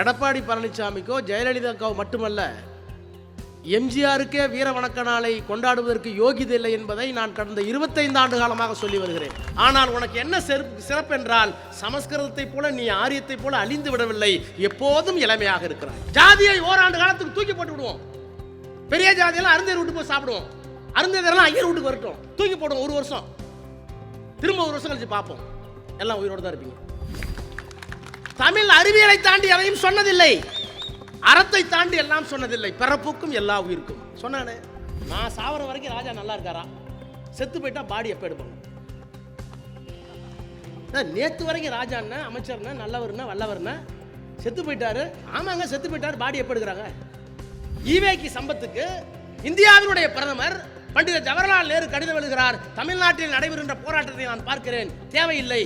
எடப்பாடி பழனிசாமிக்கோ ஜெயலலிதாக்கோ மட்டுமல்ல எம்ஜிஆருக்கே வீர வணக்க நாளை கொண்டாடுவதற்கு யோகிதை இல்லை என்பதை நான் கடந்த 25 ஆண்டு காலமாக சொல்லி வருகிறேன். ஆனால் உனக்கு என்ன சிறப்பு சிறப்பென்றால் சமஸ்கிருதத்தை போல நீ ஆரியத்தை போல அழிந்து விடவில்லை. எப்போதும் இளமையாக இருக்கிறாய். ஜாதியை ஓராண்டு காலத்துக்கு தூக்கி போட்டு விடுவோம். பெரிய ஜாதியெல்லாம் அருந்தேர் வீட்டு போய் சாப்பிடுவோம். அருந்தேதெல்லாம் ஐயர் வீட்டுக்கு வரட்டும். தூக்கி போடுவோம் ஒரு வருஷம். திரும்ப ஒரு வருஷம் கழிச்சு பார்ப்போம். எல்லாம் உயிரோட தான் இருப்பீங்க. தமிழ் அறிவியலை தாண்டி எதையும் சொன்னதில்லை. அறத்தை தாண்டி எல்லாம் சொன்னதில்லை. பிறப்புக்கும் எல்லா உயிருக்கும். சொன்னானே நான். சாவர வரைக்கும் ராஜா நல்லா இருக்காரா? செத்து போயிட்டா பாடி எப்போ எடுப்பாங்க நேற்று வரைக்கும் ராஜாண்ண அமைச்சர்னா நல்லவர்னா வல்லவர்னா செத்து போயிட்டாரு. ஆமாங்க செத்து போயிட்டாரு. பாடி எப்போ எடுக்கிறாங்க? ஈவேக்கி சம்பத்துக்கு இந்தியாவினுடைய பிரதமர் பண்டித ஜவஹர்லால் நேரு கடிதம் எழுதுகிறார். தமிழ்நாட்டில் நடைபெறுகின்ற போராட்டத்தை நான் பார்க்கிறேன். தேவையில்லை.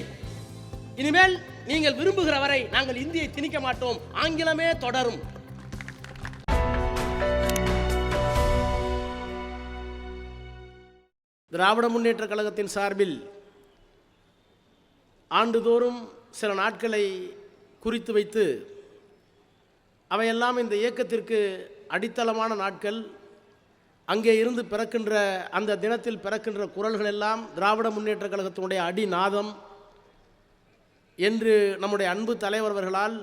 இனிமேல் நீங்கள் விரும்புகிற வரை நாங்கள் இந்தியை திணிக்க மாட்டோம். ஆங்கிலமே தொடரும். திராவிட முன்னேற்ற கழகத்தின் சார்பில் ஆண்டுதோறும் சில நாட்களை குறித்து வைத்து அவையெல்லாம் இந்த இயக்கத்திற்கு அடித்தளமான நாட்கள். அங்கே இருந்து பிறக்கின்ற அந்த தினத்தில் பிறக்கின்ற குரல்கள் எல்லாம் திராவிட முன்னேற்ற கழகத்தினுடைய அடிநாதம். என்று நம்முடைய அன்பு தலைவர்களால்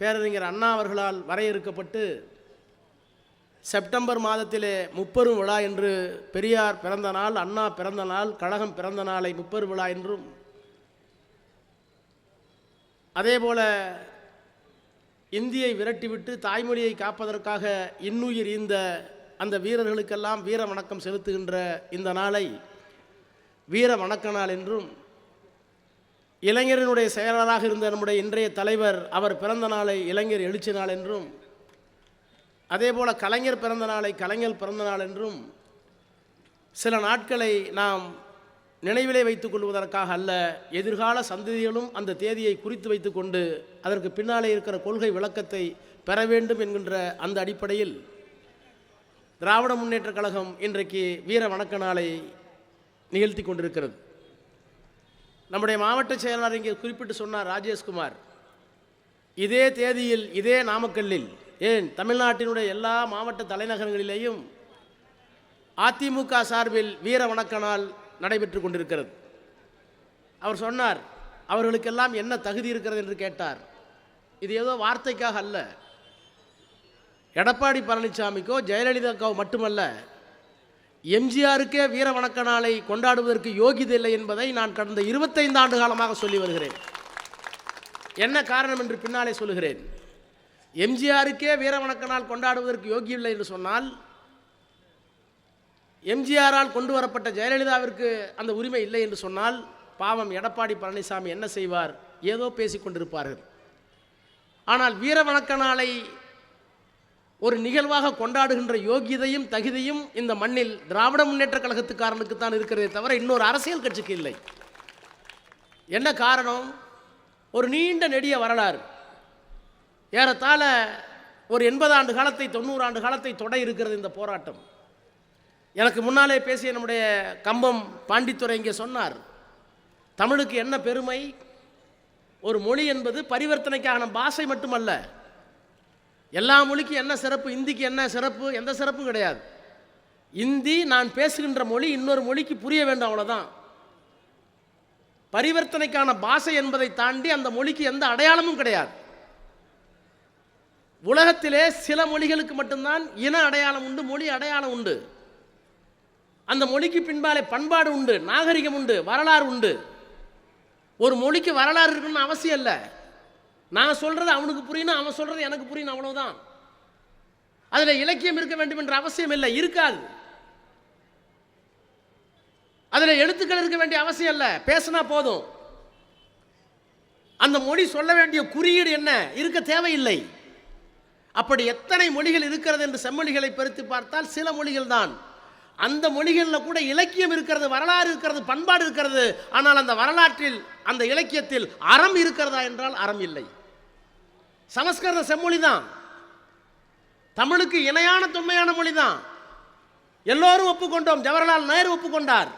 பேரறிஞர் அண்ணா அவர்களால் வரையறுக்கப்பட்டு செப்டம்பர் மாதத்திலே முப்பெரும் விழா என்று பெரியார் பிறந்த நாள் அண்ணா பிறந்த நாள் கழகம் பிறந்த நாளை முப்பெரு விழா என்றும் அதேபோல இந்தியை விரட்டிவிட்டு தாய்மொழியை காப்பதற்காக இன்னுயிர் ஈந்த அந்த வீரர்களுக்கெல்லாம் வீர வணக்கம் செலுத்துகின்ற இந்த நாளை வீர வணக்க நாள் என்றும் இளைஞரினுடைய செயலாளராக இருந்த நம்முடைய இன்றைய தலைவர் அவர் பிறந்த நாளை இளைஞர் எழுச்சி நாள் என்றும் அதேபோல கலைஞர் பிறந்த நாளை கலைஞர் பிறந்த நாள் என்றும் சில நாட்களை நாம் நினைவிலே வைத்துக் கொள்வதற்காக அல்ல எதிர்கால சந்ததிகளும் அந்த தேதியை குறித்து வைத்துக்கொண்டு அதற்கு பின்னாலே இருக்கிற கொள்கை விளக்கத்தை பெற வேண்டும் என்கின்ற அந்த அடிப்படையில் திராவிட முன்னேற்றக் கழகம் இன்றைக்கு வீர வணக்க நாளை நிகழ்த்தி கொண்டிருக்கிறது. நம்முடைய மாவட்ட செயலாளர் இங்கே குறிப்பிட்டு சொன்னார் ராஜேஷ்குமார் இதே தேதியில் இதே நாமக்கல்லில் ஏன் தமிழ்நாட்டினுடைய எல்லா மாவட்ட தலைநகரங்களிலேயும் அதிமுக சார்பில் வீர வணக்க நாள் நடைபெற்று கொண்டிருக்கிறது. அவர் சொன்னார் அவர்களுக்கெல்லாம் என்ன தகுதி இருக்கிறது என்று கேட்டார். இது ஏதோ வார்த்தைக்காக அல்ல. எடப்பாடி பழனிசாமிக்கோ ஜெயலலிதாக்கோ மட்டுமல்ல எம்ஜிஆருக்கே வீர வணக்க நாளை கொண்டாடுவதற்கு யோகிதை இல்லை என்பதை நான் கடந்த 25 ஆண்டு காலமாக சொல்லி வருகிறேன். என்ன காரணம் என்று பின்னாலே சொல்லுகிறேன். எம்ஜிஆருக்கே வீர வணக்க நாள் கொண்டாடுவதற்கு யோகி இல்லை என்று சொன்னால் எம்ஜிஆரால் கொண்டு வரப்பட்ட ஜெயலலிதாவிற்கு அந்த உரிமை இல்லை என்று சொன்னால் பாவம் எடப்பாடி பழனிசாமி என்ன செய்வார்? ஏதோ பேசிக்கொண்டிருப்பார்கள் ஆனால் வீர வணக்க நாளை ஒரு நிகழ்வாக கொண்டாடுகின்ற யோகியதையும் தகுதியும் இந்த மண்ணில் திராவிட முன்னேற்ற கழகத்துக்காரனுக்கு தான் இருக்கிறதே தவிர இன்னொரு அரசியல் கட்சிக்கு இல்லை. என்ன காரணம்? ஒரு நீண்ட நெடிய வரலாறு. ஏறத்தாழ ஒரு எண்பது ஆண்டு காலத்தை தொண்ணூறு ஆண்டு காலத்தை தொட இருக்கிறது இந்த போராட்டம். எனக்கு முன்னாலே பேசிய நம்முடைய கம்பம் பாண்டித்துறை இங்கே சொன்னார் தமிழுக்கு என்ன பெருமை? ஒரு மொழி என்பது பரிவர்த்தனைக்கான பாஷை மட்டுமல்ல எல்லா மொழிக்கும் என்ன சிறப்பு? இந்திக்கு என்ன சிறப்பு? எந்த சிறப்பும் கிடையாது. இந்தி நான் பேசுகின்ற மொழி இன்னொரு மொழிக்கு புரிய வேண்டும் அவ்வளோதான் பரிவர்த்தனைக்கான பாஷை என்பதை தாண்டி அந்த மொழிக்கு எந்த அடையாளமும் கிடையாது. உலகத்திலே சில மொழிகளுக்கு மட்டும்தான் இன அடையாளம் உண்டு மொழி அடையாளம் உண்டு. அந்த மொழிக்கு பின்பாலே பண்பாடு உண்டு நாகரிகம் உண்டு வரலாறு உண்டு. ஒரு மொழிக்கு வரலாறு இருக்குன்னு அவசியம் இல்லை. நான் சொல்கிறது அவனுக்கு புரியணும் அவன் சொல்கிறது எனக்கு புரியணும் அவ்வளோதான் அதில் இலக்கியம் இருக்க வேண்டும் என்ற அவசியம் இல்லை இருக்காது. அதில் எழுத்துக்கள் இருக்க வேண்டிய அவசியம் இல்லை பேசினா போதும். அந்த மொழி சொல்ல வேண்டிய குறியீடு என்ன? இருக்க தேவையில்லை. அப்படி எத்தனை மொழிகள் இருக்கிறது என்று செம்மொழிகளை பெருத்து பார்த்தால் சில மொழிகள் தான். அந்த மொழிகளில் கூட இலக்கியம் இருக்கிறது வரலாறு இருக்கிறது பண்பாடு இருக்கிறது. ஆனால் அந்த வரலாற்றில் அந்த இலக்கியத்தில் அறம் இருக்கிறதா என்றால் அறம் இல்லை. சமஸ்கிருத செம்மொழி தான் தமிழுக்கு இணையான தொன்மையான மொழி தான் எல்லோரும் ஒப்புக்கொண்டோம். ஜவஹர்லால் நேரு ஒப்புக்கொண்டார்.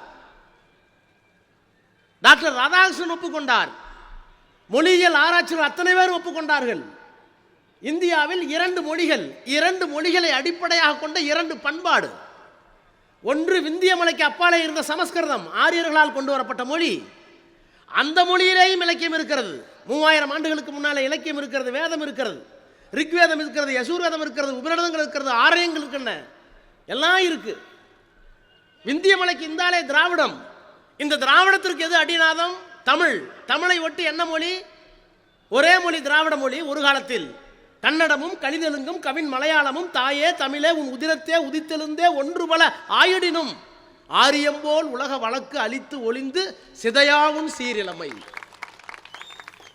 டாக்டர் ராதாகிருஷ்ணன் ஒப்புக்கொண்டார். மொழியியல் ஆராய்ச்சிகள் அத்தனை பேர் ஒப்புக்கொண்டார்கள். இந்தியாவில் இரண்டு மொழிகள் இரண்டு மொழிகளை அடிப்படையாக கொண்ட இரண்டு பண்பாடு. ஒன்று விந்திய மலைக்கு அப்பாலே இருந்த சமஸ்கிருதம் ஆரியர்களால் கொண்டு வரப்பட்ட மொழி. அந்த மொழியிலேயும் இலக்கியம் இருக்கிறது. மூவாயிரம் ஆண்டுகளுக்கு முன்னால் இலக்கியம் இருக்கிறது வேதம் இருக்கிறது ரிக்வேதம் இருக்கிறது யசூர்வேதம் இருக்கிறது உபநிடதங்கள் இருக்கிறது ஆலயங்கள் இருக்கின்றன எல்லாம் இருக்கு. விந்திய மலைக்கு இந்தாலே திராவிடம். இந்த திராவிடத்திற்கு எது அடிநாதம்? தமிழ். தமிழை ஒட்டி என்ன மொழி? ஒரே மொழி திராவிட மொழி ஒரு காலத்தில். கன்னடமும் கழிதெலுங்கும் கவின் மலையாளமும் தாயே தமிழே உன் உதிரத்தே உதித்தெழுந்தே ஒன்று பல ஆயிடினும். ஆரியம்போல் உலக வழக்கு அழித்து ஒளிந்து சிதையாவும் சீரிழமை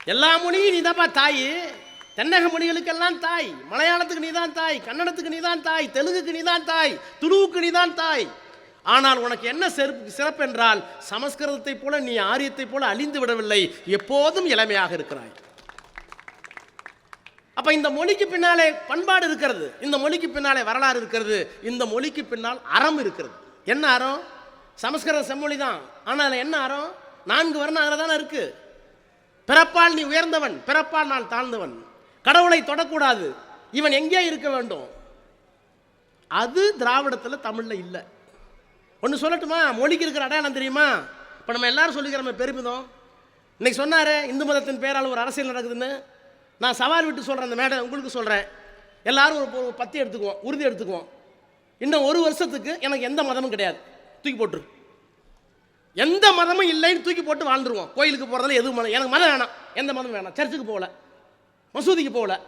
எல்லா மொழியும் நீதாப்பா தாய். தென்னக மொழிகளுக்கெல்லாம் தாய். மலையாளத்துக்கு நீ தான் தாய். கன்னடத்துக்கு நீ தான் தாய். தெலுங்குக்கு நீ தான் தாய். துளுவுக்கு நீதான் தாய். ஆனால் உனக்கு என்ன சிறப்பு சிறப்பு என்றால் சமஸ்கிருதத்தைப் போல நீ ஆரியத்தைப் போல அழிந்து விடவில்லை. எப்போதும் இளமையாக இருக்கிறாய். அப்போ இந்த மொழிக்கு பின்னாலே பண்பாடு இருக்கிறது. இந்த மொழிக்கு பின்னாலே வரலாறு இருக்கிறது. இந்த மொழிக்கு பின்னால் அறம் இருக்கிறது. என்ன அறம்? சமஸ்கிருத செம்மொழி தான் ஆனால் என்ன அறம்? நான்கு வர்ணம் அதில் தானே இருக்குது பிறப்பால் நீ உயர்ந்தவன் பிறப்பால் நான் தாழ்ந்தவன். கடவுளை தொடக்கூடாது. இவன் எங்கே இருக்க வேண்டும்? அது திராவிடத்தில் தமிழில் இல்லை. ஒன்று சொல்லட்டுமா? மொழிக்கு இருக்கிற அடையாளம் தெரியுமா? இப்போ நம்ம எல்லாரும் சொல்லிக்கிறோமே பெருமிதம். இன்னைக்கு சொன்னார் இந்து மதத்தின் பேரால் ஒரு அரசியல் நடக்குதுன்னு. நான் சவால் விட்டு சொல்கிறேன் அந்த மேடை உங்களுக்கு சொல்கிறேன் எல்லாரும் ஒரு ஒரு பத்தி எடுத்துக்குவோம் உறுதி எடுத்துக்குவோம். இன்னும் ஒரு வருஷத்துக்கு எனக்கு எந்த மதமும் கிடையாது. தூக்கி போட்டுரு. எந்த மதமும் இல்லைன்னு தூக்கி போட்டு வாழ்ந்துருவோம். கோயிலுக்கு போகிறதுல எதுவும் மதம் எனக்கு மதம் வேணாம். எந்த மதம் வேணாம். சர்ச்சுக்கு போகல. மசூதிக்கு போகல.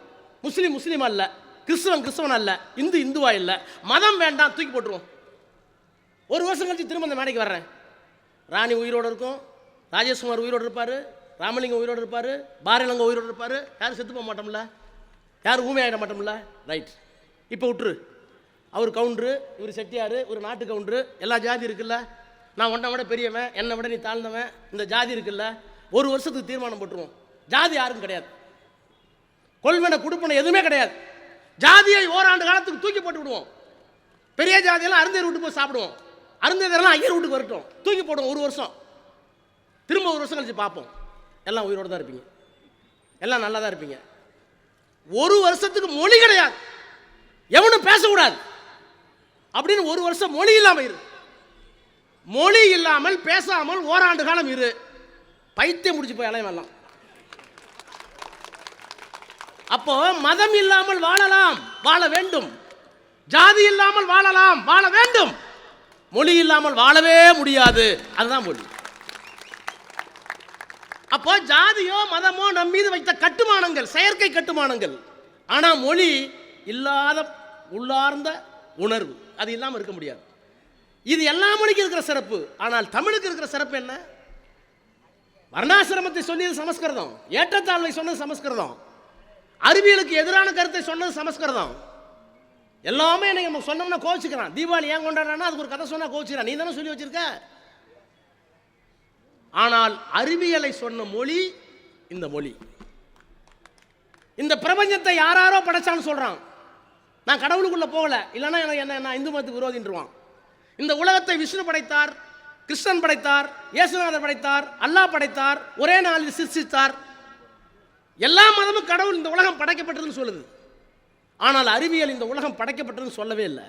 முஸ்லீம் முஸ்லீம் அல்ல. கிறிஸ்தவன் கிறிஸ்தவன் அல்ல. இந்து இந்துவா இல்லை. மதம் வேண்டாம் தூக்கி போட்டுருவோம். ஒரு வருஷம் கழிச்சு திரும்ப அந்த மேடைக்கு வர்றேன். ராணி உயிரோடு இருக்கும். ராஜேஷ்குமார் உயிரோடு இருப்பார். ராமலிங்கம் உயிரோடு இருப்பார். பாரலங்கம் உயிரோடு இருப்பார். யாரும் செத்து போக மாட்டோம்ல. யாரும் ஊமை ஆகிட மாட்டோம்ல. ரைட் இப்போ விட்டுரு. அவர் கவுண்டரு இவர் செட்டியார் ஒரு நாட்டு கவுண்டரு எல்லா ஜாதி இருக்குல்ல. நான் உன்னை விட பெரியவன் என்னை விட நீ தாழ்ந்தவன் இந்த ஜாதி இருக்குல்ல ஒரு வருஷத்துக்கு தீர்மானம் போட்டுருவோம். ஜாதி யாரும் கிடையாது. கொள்வனை கொடுப்பனை எதுவுமே கிடையாது. ஜாதியை ஓராண்டு காலத்துக்கு தூக்கி போட்டு விடுவோம். பெரிய ஜாதியெல்லாம் அருந்தேர் வீட்டுக்கு போய் சாப்பிடுவோம். அருந்தேதெல்லாம் ஐயர் வீட்டுக்கு வரட்டும். தூக்கி போடுவோம் ஒரு வருஷம். திரும்ப ஒரு வருஷம் கழிச்சு பார்ப்போம். எல்லாம் உயிரோடு தான் இருப்பீங்க. எல்லாம் நல்லா தான் இருப்பீங்க. ஒரு வருஷத்துக்கு மொழி கிடையாது. எவனும் பேசக்கூடாது. அப்படின்னு ஒரு வருஷம் மொழி இல்லாமல் இருக்கு மொழி இல்லாமல் பேசாமல் ஓராண்டு காலம் இரு. பைத்தியம் முடிச்சு போய் அலைய அப்போ மதம் இல்லாமல் வாழலாம் வாழ வேண்டும். ஜாதி இல்லாமல் வாழலாம் வாழ வேண்டும். மொழி இல்லாமல் வாழவே முடியாது. அதுதான் மொழி. அப்போ ஜாதியோ மதமோ நம் மீது வைத்த கட்டுமானங்கள் செயற்கை கட்டுமானங்கள். ஆனா மொழி இல்லாத உள்ளார்ந்த உணர்வு. அது இல்லாமல் இருக்க முடியாது. இது எல்லா மொழிக்கும் இருக்கிற சிறப்பு. ஆனால் தமிழுக்கு இருக்கிற சிறப்பு என்ன? வர்ணாசிரமத்தை சொன்னது சமஸ்கிருதம். ஏற்றத்தாழ்வை சொன்னது சமஸ்கிருதம். அறிவியலுக்கு எதிரான கருத்தை சொன்னது சமஸ்கிருதம். எல்லாமே எனக்கு நம்ம சொன்னோம்னா கோவிச்சுக்கிறான். தீபாவளி ஏன் கொண்டாடுறான்னா அதுக்கு ஒரு கதை சொன்னால் கோவிச்சுக்கிறான். நீ தானே சொல்லி வச்சிருக்க? ஆனால் அறிவியலை சொன்ன மொழி இந்த மொழி. இந்த பிரபஞ்சத்தை யாராரோ படைச்சான்னு சொல்கிறான் நான் கடவுளுக்குள்ளே போகல. இல்லைன்னா எனக்கு என்ன நான் இந்து மதத்துக்கு விரோதின்றுவான். இந்த உலகத்தை விஷ்ணு படைத்தார் கிருஷ்ணன் படைத்தார் இயேசுநாதர் படைத்தார் அல்லாஹ் படைத்தார் ஒரே நாளில் சிருஷ்டித்தார். எல்லா மதமும் கடவுள் இந்த உலகம் படைக்கப்பட்டதுன்னு சொல்லுது. ஆனால் அறிவியல் இந்த உலகம் படைக்கப்பட்டதுன்னு சொல்லவே இல்லை.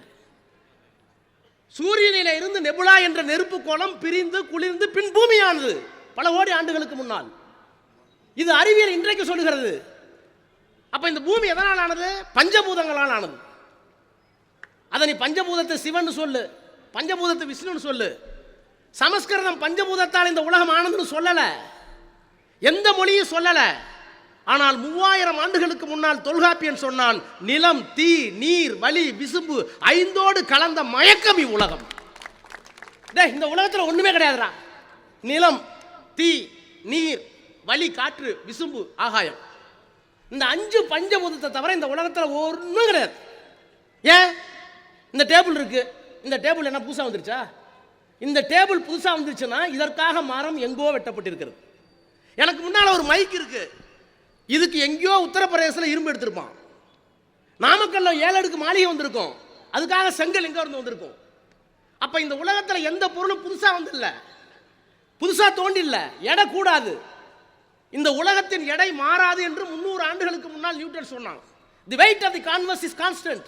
சூரியனில இருந்து நெபுலா என்ற நெருப்பு கோலம் பிரிந்து குளிர்ந்து பின் பூமியானது பல கோடி ஆண்டுகளுக்கு முன்னால். இது அறிவியல் இன்றைக்கு சொல்லுகிறது. அப்ப இந்த பூமி எதனால் ஆனது? பஞ்சபூதங்களால் ஆனது. அதை நீ பஞ்சபூதத்தை சிவன் சொல்லு. பஞ்சபூதத்தை விஷ்ணுன்னு சொல்லு. சமஸ்கிருதம் பஞ்சபூதத்தால் இந்த உலகம் ஆனதுன்னு சொல்லலை. எந்த மொழியும் சொல்லலை. ஆனால் மூவாயிரம் ஆண்டுகளுக்கு முன்னால் தொல்காப்பியன் சொன்னான் நிலம் தீ நீர் வலி விசும்பு ஐந்தோடு கலந்த மயக்கம் இவ்வுலகம். டே இந்த உலகத்தில் ஒன்றுமே கிடையாதுடா. நிலம் தீ நீர் வலி காற்று விசும்பு ஆகாயம். இந்த அஞ்சு பஞ்சபூதத்தை தவிர இந்த உலகத்தில் ஒன்றும் கிடையாது. ஏன்? இந்த டேபிள் இருக்குது இந்த டேபிள் என்ன புதுசாக வந்துருச்சா? இந்த டேபிள் புதுசாக வந்துருச்சுன்னா இதற்காக மரம் எங்கோ வெட்டப்பட்டிருக்கிறது. எனக்கு முன்னால் ஒரு மைக் இருக்கு. இதுக்கு எங்கேயோ உத்தரப்பிரதேசத்தில் இரும்பு எடுத்திருப்பான். நாமக்கல்ல ஏழு அடுக்கு மாளிகை வந்திருக்கும். அதுக்காக செங்கல் எங்கே இருந்து வந்திருக்கும்? அப்போ இந்த உலகத்தில் எந்த பொருளும் புதுசாக வந்துடல புதுசாக தோண்டில்ல. எடை கூடாது. இந்த உலகத்தின் எடை மாறாது என்று முந்நூறு ஆண்டுகளுக்கு முன்னால் நியூட்டன் சொன்னான். The weight of the converse is constant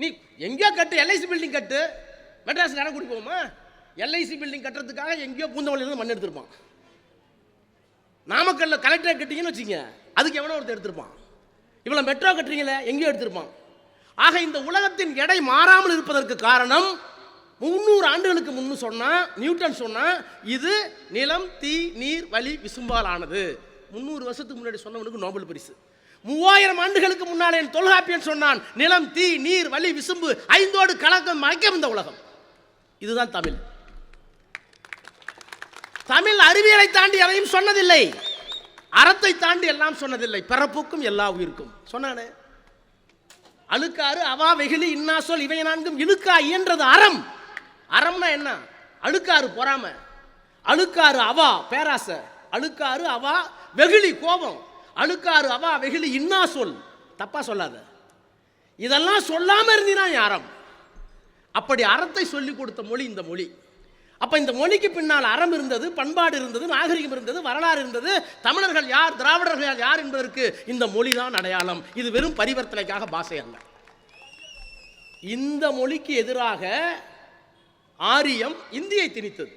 நீ எங்கேயோ கட்டு எல்ஐசி பில்டிங் கட்டு மெட்ராஸ் இடம் கூடி போகுமா எல்ஐசி பில்டிங் கட்டுறதுக்காக எங்கேயோ பூந்தமல்லியிலிருந்து மண் எடுத்திருப்பான். நாமக்கல்ல கலெக்டரேட் கட்டிங்கன்னு வச்சுங்க அதுக்கு எவனோ ஒருத்தர் எடுத்திருப்பான். இவ்வளோ மெட்ரோ கட்டுறீங்களே எங்கேயோ எடுத்திருப்பான். ஆக இந்த உலகத்தின் எடை மாறாமல் இருப்பதற்கு காரணம் முந்நூறு ஆண்டுகளுக்கு முன்னு சொன்னால் நியூட்டன் சொன்னால் இது நிலம் தீ நீர் வலி விசும்பாலானது முந்நூறு வருஷத்துக்கு முன்னாடி சொன்னவனுக்கு நோபல் பரிசு. மூவாயிரம் ஆண்டுகளுக்கு முன்னாலே என் தொல்காப்பியன் சொன்னான் நிலம் தீ நீர் வலி விசும்பு ஐந்தோடு கலக்கம் மயக்கம் இந்த உலகம். இதுதான் தமிழ். தமிழ் அறிவியலை தாண்டி எதையும் சொன்னதில்லை. அறத்தை தாண்டி எல்லாம் சொன்னதில்லை. பிறப்புக்கும் எல்லா உயிருக்கும். சொன்னானே? அழுக்காறு அவா வெகுளி இன்னா சொல் இவை நான்கும் இழுக்கா இயன்றது அறம். அறம்னா என்ன? அழுக்காறு பொறாம. அழுக்காறு அவா பேராசை. அழுக்காறு அவா வெகுளி கோபம். அழுக்காறு அவா வெகுளி இன்னா சொல். தப்பாக சொல்லாத. இதெல்லாம் சொல்லாமல் இருந்தீனா யாரம்? அறம் அப்படி அறத்தை சொல்லி கொடுத்த மொழி இந்த மொழி. அப்போ இந்த மொழிக்கு பின்னால் அறம் இருந்தது பண்பாடு இருந்தது நாகரிகம் இருந்தது வரலாறு இருந்தது. தமிழர்கள் யார் திராவிடர்கள் யார் என்பதற்கு இந்த மொழி தான் அடையாளம். இது வெறும் பரிவர்த்தனைக்காக பாஷை அல்ல. இந்த மொழிக்கு எதிராக ஆரியம் இந்தியை திணித்தது.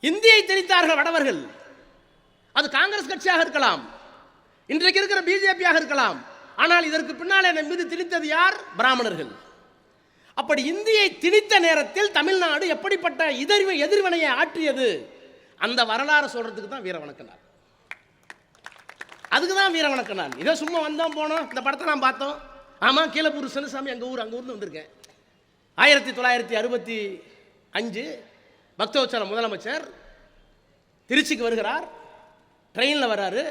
இந்தியை திணித்தார்கள் வடவர்கள். அது காங்கிரஸ் கட்சியாக இருக்கலாம். இன்றைக்கு இருக்கிற பிஜேபியாக இருக்கலாம். ஆனால் இதற்கு பின்னால் என் மீது திணித்தது யார்? பிராமணர்கள். அப்படி இந்தியை திணித்த நேரத்தில் தமிழ்நாடு எப்படிப்பட்ட எதிர்வு எதிர்வினையை ஆற்றியது? அந்த வரலாறு சொல்றதுக்கு தான் வீரவணக்கனார் அதுக்கு தான் வீரவணக்கனார் இதோ சும்மா வந்தோம் போனோம். இந்த படத்தை நான் பார்த்தோம். ஆமாம் கீழப்பூர் சின்னசாமி எங்கள் ஊர் அங்கே ஊர்ந்து வந்திருக்கேன். ஆயிரத்தி தொள்ளாயிரத்தி அறுபத்தி அஞ்சு பக்தவச்சல முதலமைச்சர் திருச்சிக்கு வருகிறார். ட்ரெயினில் வர்றாரு.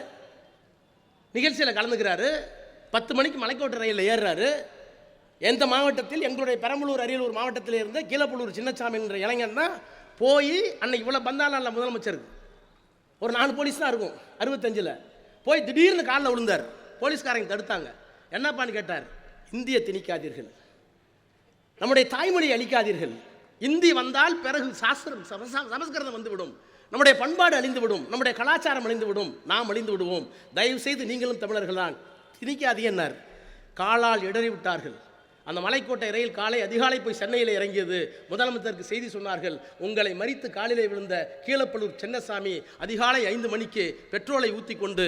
நிகழ்ச்சியில் கலந்துக்கிறாரு. பத்து மணிக்கு மலைக்கோட்டை ரயிலில் ஏறுறாரு. எந்த மாவட்டத்தில்? எங்களுடைய பெரம்பலூர் அரியலூர் மாவட்டத்தில் இருந்த கீழப்பலூர் சின்னசாமி என்ற இளைஞன் தான் போய் அன்னைக்கு இவ்வளோ பந்தால முதலமைச்சருக்கு ஒரு நாலு போலீஸ் தான் இருக்கும் அறுபத்தஞ்சில். போய் திடீர்னு காலில் விழுந்தார் போலீஸ்காரங்க தடுத்தாங்க. என்னப்பான்னு கேட்டார்? இந்திய திணிக்காதீர்கள். நம்முடைய தாய்மொழியை அழிக்காதீர்கள். இந்தி வந்தால் பிறகு சாஸ்திரம் சமஸ்கிருதம் வந்துவிடும். நம்முடைய பண்பாடு அழிந்துவிடும் நம்முடைய கலாச்சாரம் அழிந்துவிடும் நாம் அழிந்து விடுவோம் தயவு செய்து நீங்களும் தமிழர்கள் தான் என்னர் காலால் இடறி விட்டார்கள். அந்த மலைக்கோட்டை ரயில் காலை அதிகாலை போய் சென்னையில் இறங்கியது. முதலமைச்சருக்கு செய்தி சொன்னார்கள் உங்களை மறித்து காலிலே விழுந்த கீழப்பலூர் சின்னசாமி அதிகாலை ஐந்து மணிக்கு பெட்ரோலை ஊற்றி கொண்டு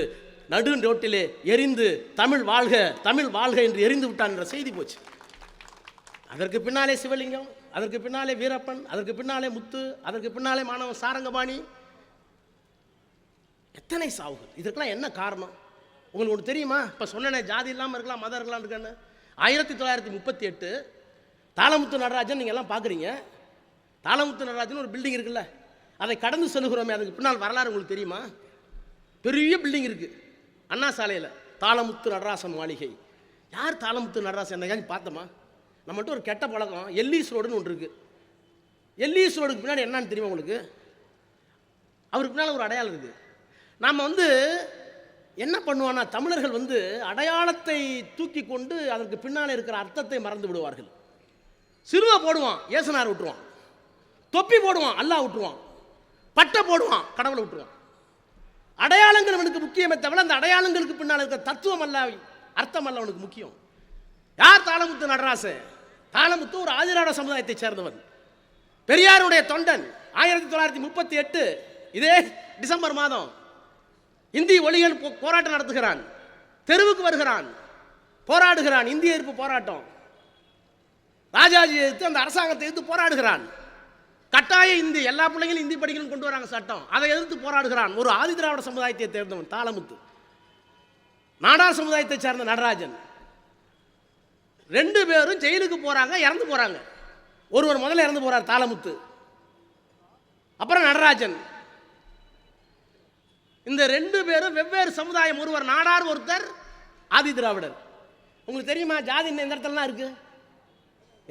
நடு ரோட்டிலே எரிந்து தமிழ் வாழ்க தமிழ் வாழ்க என்று எரிந்து விட்டான் என்ற செய்தி போச்சு. அதற்கு பின்னாலே சிவலிங்கம் அதற்கு பின்னாலே வீரப்பன் அதற்கு பின்னாலே முத்து அதற்கு பின்னாலே மாணவன் சாரங்கபாணி. எத்தனை சாவுகள்? இதற்கெல்லாம் என்ன காரணம்? உங்களுக்கு ஒன்று தெரியுமா? இப்போ சொன்னேன் ஜாதி இல்லாமல் இருக்கலாம் மதம் இருக்கலாம் இருக்கான்னு. ஆயிரத்தி தொள்ளாயிரத்தி முப்பத்தி எட்டு தாளமுத்து நடராஜன் நீங்கள் எல்லாம் பார்க்குறீங்க தாளமுத்து நடராஜன் ஒரு பில்டிங் இருக்குல்ல அதை கடந்து செல்கிறோமே அதுக்கு பின்னால் வரலாறு உங்களுக்கு தெரியுமா? பெரிய பில்டிங் இருக்குது அண்ணா சாலையில் தாளமுத்து நடராசன் மாளிகை. யார் தாளமுத்து நடராசன்? என்னையாச்சும் பார்த்தோமா? நம்மள்ட்ட ஒரு கெட்ட பழக்கம் எல்லீஸ் ரோடுன்னு ஒன்று இருக்குது எல்லீஸ் ரோடுக்கு பின்னாடி என்னன்னு தெரியுமா உங்களுக்கு? அவருக்கு பின்னால் ஒரு அடையாளம் இருக்குது நாம் வந்து என்ன பண்ணுவான்னா தமிழர்கள் வந்து அடையாளத்தை தூக்கி கொண்டு அதற்கு பின்னால் இருக்கிற அர்த்தத்தை மறந்து விடுவார்கள். சிறுவை போடுவான் ஏசனார் விட்டுருவான். தொப்பி போடுவான் அல்லாஹ் விட்டுருவான். பட்டை போடுவான் கடவுளை விட்டுருவான். அடையாளங்கள் அவனுக்கு முக்கியமே தவிர அந்த அடையாளங்களுக்கு பின்னால் இருக்கிற தத்துவம் அல்ல அர்த்தம் அல்ல அவனுக்கு முக்கியம். யார் தாளமுத்து நடராசன்? தாளமுத்து ஒரு ஆதிராட சமுதாயத்தைச் சேர்ந்தவன். பெரியாருடைய தொண்டன் ஆயிரத்தி தொள்ளாயிரத்தி முப்பத்தி எட்டு இதே டிசம்பர் மாதம் இந்தி ஒளிகள் போ- போராட்டம் நடத்துகிறான். தெருவுக்கு வருகிறான். போராடுகிறான். இந்திய எதிர்ப்பு போராட்டம். ராஜாஜி எதிர்த்து அந்த அரசாங்கத்தை எதிர்த்து போராடுகிறான். கட்டாய இந்தி எல்லா பிள்ளைங்களும் இந்தி படிக்கணும்னு கொண்டு வராங்க சட்டம். அதை எதிர்த்து போராடுகிறான். ஒரு ஆதி திராவிட சமுதாயத்தை சேர்ந்தவன் தாளமுத்து. நாடார் சமுதாயத்தை சேர்ந்த நடராஜன். ரெண்டு பேரும் ஜெயிலுக்கு போகிறாங்க இறந்து போகிறாங்க ஒருவர் முதல்ல இறந்து போகிறார் தாளமுத்து. அப்புறம் நடராஜன். இந்த ரெண்டு பேரும் வெவ்வேறு சமுதாயம். ஒருவர் நாடார் ஒருத்தர் ஆதி திராவிடர். உங்களுக்கு தெரியுமா ஜாதி இந்த இடத்துலலாம் இருக்குது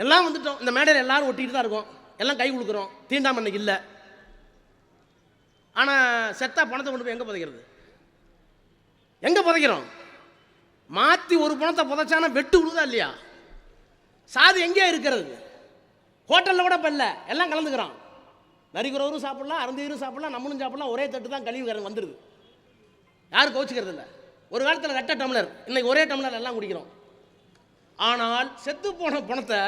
எல்லாம் வந்துட்டோம். இந்த மேடையில் எல்லாரும் ஒட்டிகிட்டு தான் இருக்கோம். எல்லாம் கை கொடுக்குறோம். தீண்டாம அன்னைக்கு இல்லை. ஆனால் செத்தா பணத்தை கொண்டு போய் எங்கே புதைக்கிறது? எங்கே புதைக்கிறோம்? மாற்றி ஒரு பணத்தை புதைச்சானா வெட்டு விழுதா இல்லையா? சாது எங்கே இருக்கிறது? ஹோட்டலில் கூட இப்போ இல்லை. எல்லாம் கலந்துக்கிறான். நரிக்கிறவரும் சாப்பிடலாம் அருந்தீரும் சாப்பிடலாம் நம்மளும் சாப்பிடலாம். ஒரே தட்டு தான் கழிவு கரங்க வந்துடுது யாரும் கோச்சிக்கிறது இல்லை. ஒரு காலத்தில் ரெட்டை டம்ளர். இன்னைக்கு ஒரே டம்ளர் எல்லாம் குடிக்கிறோம். ஆனால் செத்து போன பணத்தை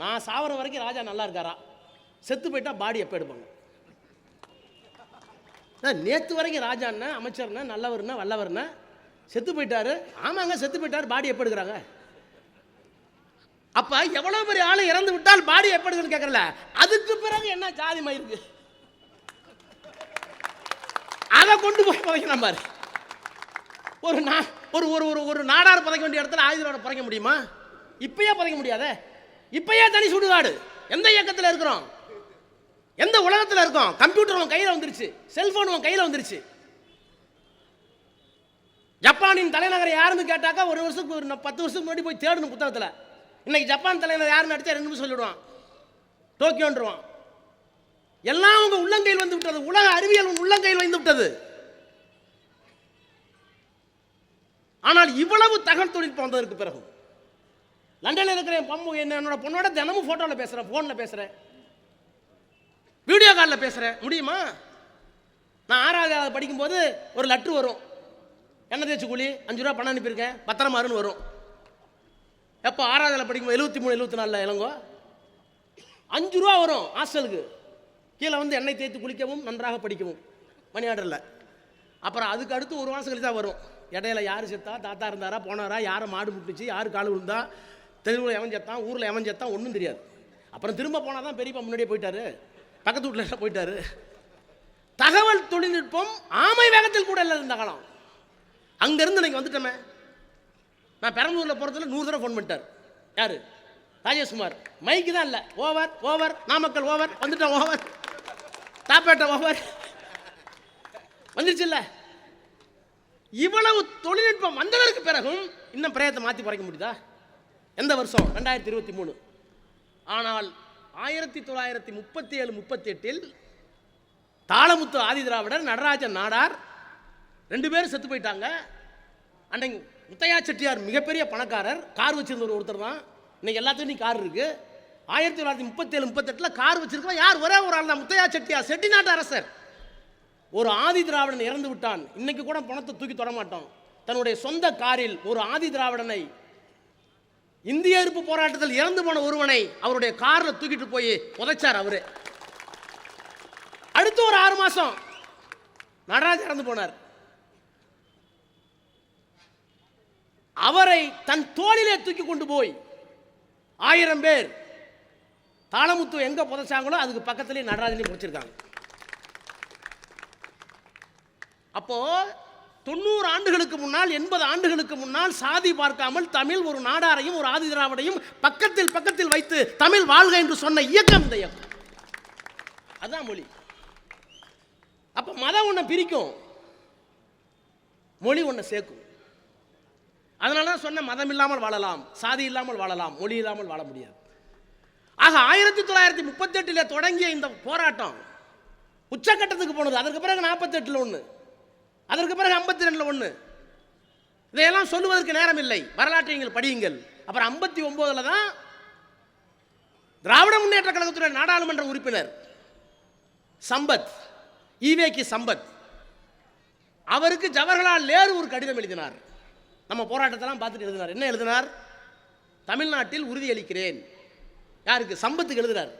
நான் சாவர வரைக்கும் ராஜா நல்லா இருக்காரா? செத்து போயிட்டா பாடி எப்போ எடுப்பாங்க? நேற்று வரைக்கும் ராஜாண்ண அமைச்சர்னா நல்லவர்னா வல்லவர்னா செத்து போயிட்டாரு. ஆமாங்க செத்து போயிட்டாரு. பாடி எப்போ எடுக்கிறாங்க? அப்ப எவ்வளவு பெரிய ஆளு இறந்து விட்டால் பாடி எப்படின்னு கேட்கல அதுக்கு பிறகு என்ன ஜாதி மயிருக்கு? அதை கொண்டு போய் புதைக்கலாம் பாரு. ஒரு நா ஒரு ஒரு ஒரு ஒரு நாடார் புதைக்க வேண்டிய இடத்துல ஆயுதரோட புதைக்க முடியுமா? இப்பயே புதைக்க முடியாதே. இப்பயே தனி சுடுகாடு. எந்த இயக்கத்தில் இருக்கிறோம்? எந்த உலகத்தில் இருக்கோம்? கம்ப்யூட்டர் உன் கையில் வந்துருச்சு. செல்போன் உன் கையில் வந்துருச்சு. ஜப்பானின் தலைநகரை யாருன்னு கேட்டாக்கா ஒரு வருஷத்துக்கு ஒரு பத்து வருஷத்துக்கு முன்னாடி போய் தேடணும் புத்தகத்தில். இன்னைக்கு ஜப்பான் தலைவர் யாருன்னு அடித்தா ரெண்டு நிமிஷம் சொல்லிடுவான். டோக்கியோன்றுவான். எல்லாம் உங்கள் உள்ளங்கையில் வந்து விட்டது. உலக அறிவியல் உன் உள்ளங்கையில் வந்து விட்டது. ஆனால் இவ்வளவு தகவல் தொழில்நுட்பம் வந்ததற்கு பிறகு லண்டனில் இருக்கிற என் பம்பு என்ன என்னோட பொண்ணோட தினமும் ஃபோட்டோவில் பேசுகிறேன் ஃபோனில் பேசுகிறேன் வீடியோ காலில் பேசுகிறேன் முடியுமா? நான் ஆறாவது ஆறாவது படிக்கும்போது ஒரு லெட்ரு வரும். என்ன தேய்ச்சி கூலி? அஞ்சு ரூபா பணம் அனுப்பியிருக்கேன். பத்திரமாருன்னு வரும். எப்போ ஆறாவதுல படிக்கும்போது எழுபத்தி மூணு எழுபத்தி நாலில் இளங்கோ? அஞ்சு ரூபா வரும் ஹாஸ்டலுக்கு. கீழே வந்து எண்ணெய் தேய்த்து குளிக்கவும் நன்றாக படிக்கவும். மணி ஆர்டரில். அப்புறம் அதுக்கு அடுத்து ஒரு மாதம் கழிச்சு தான் வரும். இடையில யார் செத்தா தாத்தா இருந்தாரா போனாரா யாரை மாடு முட்டுச்சு யார் கால் விழுந்தா தெருவில் எவன் செத்தான் ஊரில் எவன் செத்தான் ஒன்றும் தெரியாது. அப்புறம் திரும்ப போனால் தான் பெரியப்பா முன்னாடியே போயிட்டாரு. பக்கத்து வீட்டில் எல்லாம் போயிட்டாரு. தகவல் தொழில்நுட்பம் ஆமை வேகத்தில் கூட இல்லை இருந்த காலம். அங்கேருந்து இன்னைக்கு வந்துட்டோமே. நான் பெரம்பலூரில் போகிறதுல நூறு தடவை ஃபோன் பண்ணிட்டார். யார்? ராஜேஷ்குமார். மைக்கு தான் இல்லை. ஓவர் ஓவர் நாமக்கல் ஓவர் வந்துட்டோம் ஓவர். தாப்பேட்டை ஓவர். வந்துருச்சுல்ல? இவ்வளவு தொழில்நுட்பம் வந்ததற்கு பிறகும் இன்னும் பிரயத்தை மாற்றி குறைக்க முடியுதா? எந்த வருஷம்? ரெண்டாயிரத்தி இருபத்தி மூணு. ஆனால் ஆயிரத்தி தொள்ளாயிரத்தி முப்பத்தி ஏழு முப்பத்தி எட்டில் தாளமுத்து ஆதிதிராவிடர் நடராஜன் நாடார் ரெண்டு பேரும் செத்து போயிட்டாங்க. அன்னைக்கு முத்தையா செட்டியார் மிகப்பெரிய பணக்காரர். கார் வச்சிருந்த ஒருத்தர் தான். இன்னைக்கு எல்லாத்துக்கும் கார் இருக்கு. ஆயிரத்தி தொள்ளாயிரத்தி முப்பத்தேழு முப்பத்தெட்டில் கார் வச்சிருக்கோம் யார்? ஒரே ஒரு ஆள் தான். முத்தையா செட்டியார் செட்டிநாட்டு அரசர். ஒரு ஆதி திராவிடன் இறந்து விட்டான். இன்னைக்கு கூட பணத்தை தூக்கி தொடமாட்டோம் தன்னுடைய சொந்த காரில் ஒரு ஆதி திராவிடனை இந்திய எதிர்ப்பு போராட்டத்தில் இறந்து போன ஒருவனை அவருடைய காரில் தூக்கிட்டு போய் புதைச்சார் அவரு. அடுத்து ஒரு ஆறு மாசம் நடராஜ் இறந்து போனார். அவரை தன் தோளிலே தூக்கி கொண்டு போய் ஆயிரம் பேர் தாளமுத்து எங்க புதைச்சாங்களோ அதுக்கு பக்கத்திலே நடராஜனையும் பிடிச்சிருக்காங்க. அப்போ தொண்ணூறு ஆண்டுகளுக்கு முன்னால் எண்பது ஆண்டுகளுக்கு முன்னால் சாதி பார்க்காமல் தமிழ் ஒரு நாடாரையும் ஒரு ஆதி திராவிடையும் பக்கத்தில் பக்கத்தில் வைத்து தமிழ் வாழ்க என்று சொன்ன இயக்கம் இந்த இயக்கம். அதான் மொழி. அப்ப மதம் ஒன்றை பிரிக்கும். மொழி ஒன்றை சேர்க்கும். அதனால தான் சொன்ன மதம் இல்லாமல் வாழலாம் சாதி இல்லாமல் வாழலாம் மொழி இல்லாமல் வாழ முடியாது. ஆக ஆயிரத்தி தொள்ளாயிரத்தி முப்பத்தெட்டில் தொடங்கிய இந்த போராட்டம் உச்சக்கட்டத்துக்கு போனது. அதற்கு பிறகு நாற்பத்தெட்டில் ஒன்று அதற்கு பிறகு ஐம்பத்தி ரெண்டில் ஒன்று இதையெல்லாம் சொல்லுவதற்கு நேரம் இல்லை வரலாற்றை நீங்கள் படியுங்கள். அப்புறம் ஐம்பத்தி ஒம்போதில் தான் திராவிட முன்னேற்ற கழகத்துடைய நாடாளுமன்ற உறுப்பினர் சம்பத் ஈவேக்கி சம்பத் அவருக்கு ஜவஹர்லால் நேரு ஒரு கடிதம் எழுதினார். நம்ம போராட்டத்தெல்லாம் பார்த்துட்டு எழுதினார். என்ன எழுதினார்? தமிழ்நாட்டில் உறுதியளிக்கிறேன். யாருக்கு? சம்பத்துக்கு எழுதுறார்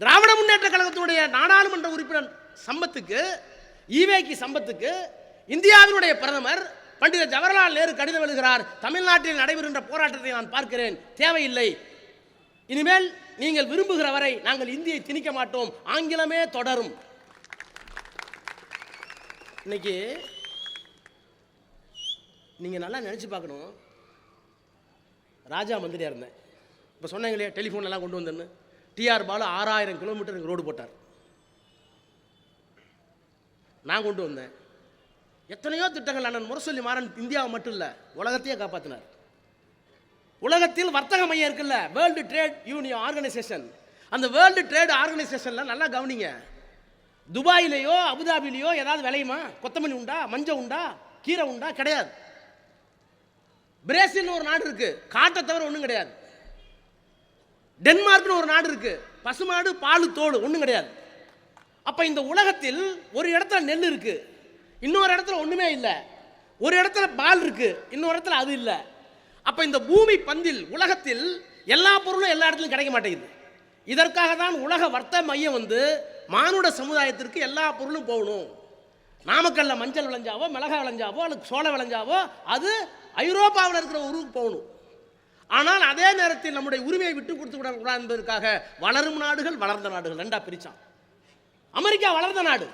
திராவிட முன்னேற்ற கழகத்தினுடைய நாடாளுமன்ற உறுப்பினர் சம்பத்துக்கு ஈவேக்கி சம்பத்துக்கு இந்தியாவினுடைய பிரதமர் பண்டித ஜவஹர்லால் நேரு கடிதம் எழுதுகிறார். தமிழ்நாட்டில் நடைபெறுகின்ற போராட்டத்தை நான் பார்க்கிறேன். தேவையில்லை. இனிமேல் நீங்கள் விரும்புகிற வரை நாங்கள் இந்தியை திணிக்க மாட்டோம். ஆங்கிலமே தொடரும். இன்னைக்கு நீங்கள் நல்லா நினச்சி பார்க்கணும். ராஜா மந்திரியாக இருந்தேன். இப்போ சொன்னாங்களே டெலிஃபோன் எல்லாம் கொண்டு வந்தேன்னு. டிஆர் பாலு ஆறாயிரம் கிலோமீட்டர் ரோடு போட்டார். நான் கொண்டு வந்தேன். எத்தனையோ திட்டங்கள் அண்ணன் முரசொல்லி மாறன் இந்தியாவை மட்டும் இல்லை உலகத்தையே காப்பாற்றினார் உலகத்தில் வர்த்தக மையம் இருக்குல்ல வேர்ல்டு ட்ரேட் யூனியன் ஆர்கனைசேஷன் அந்த வேர்ல்டு ட்ரேட் ஆர்கனைசேஷனில் நல்லா கவனிங்க. துபாயிலேயோ அபுதாபிலேயோ ஏதாவது விளையுமா? கொத்தமல்லி உண்டா? மஞ்சள் உண்டா? கீரை உண்டா? கிடையாது. பிரேசில்னு ஒரு நாடு இருக்குது காட்டை தவிர ஒன்றும் கிடையாது. டென்மார்க்னு ஒரு நாடு இருக்குது பசுமாடு பால் தோல் ஒன்றும் கிடையாது. அப்போ இந்த உலகத்தில் ஒரு இடத்துல நெல் இருக்குது இன்னொரு இடத்துல ஒன்றுமே இல்லை. ஒரு இடத்துல பால் இருக்குது இன்னொரு இடத்துல அது இல்லை. அப்போ இந்த பூமி பந்தில் உலகத்தில் எல்லா பொருளும் எல்லா இடத்துலையும் கிடைக்க மாட்டேங்குது. இதற்காக தான் உலக வர்த்தக மையம் வந்து மானுட சமுதாயத்திற்கு எல்லா பொருளும் போகணும். நாமக்கல்ல மஞ்சள் விளைஞ்சாவோ மிளகாய் விளைஞ்சாவோ அல்லது சோளம் விளைஞ்சாவோ அது ஐரோப்பாவில் இருக்கிற ஊருக்கு போகணும். ஆனால் அதே நேரத்தில் நம்முடைய உரிமையை விட்டு கொடுத்து விடக்கூடாது என்பதற்காக வளரும் நாடுகள் வளர்ந்த நாடுகள் ரெண்டா பிரிச்சான். அமெரிக்கா வளர்ந்த நாடு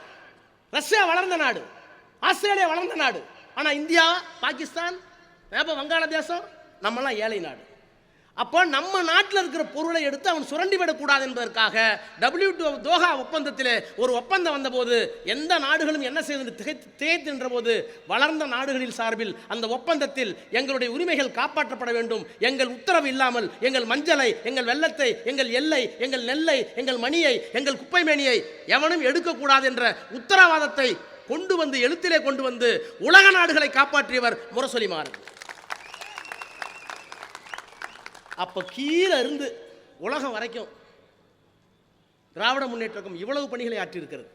ரஷ்யா வளர்ந்த நாடு ஆஸ்திரேலியா வளர்ந்த நாடு. ஆனால் இந்தியா பாகிஸ்தான் வேப்ப வங்காளதேசம் நம்மலாம் ஏழை நாடு. அப்போ நம்ம நாட்டில் இருக்கிற பொருளை எடுத்து அவன் சுரண்டி விடக்கூடாது என்பதற்காக டபிள்யூ தோஹா ஒப்பந்தத்திலே ஒரு ஒப்பந்தம் வந்தபோது எந்த நாடுகளும் என்ன செய்வது திகைத்து திகைத்து நின்றபோது வளர்ந்த நாடுகளின் சார்பில் அந்த ஒப்பந்தத்தில் எங்களுடைய உரிமைகள் காப்பாற்றப்பட வேண்டும். எங்கள் உத்தரவு இல்லாமல் எங்கள் மஞ்சளை எங்கள் வெள்ளத்தை எங்கள் எல்லை எங்கள் நெல்லை எங்கள் மணியை எங்கள் குப்பை மேனியை எவனும் எடுக்கக்கூடாது என்ற உத்தரவாதத்தை கொண்டு வந்து எழுத்திலே கொண்டு வந்து உலக நாடுகளை காப்பாற்றியவர் முரசொலிமாறன் அப்போ கீழே இருந்து உலகம் வரைக்கும் திராவிட முன்னேற்றக்கம் இவ்வளவு பணிகளை ஆற்றியிருக்கிறது.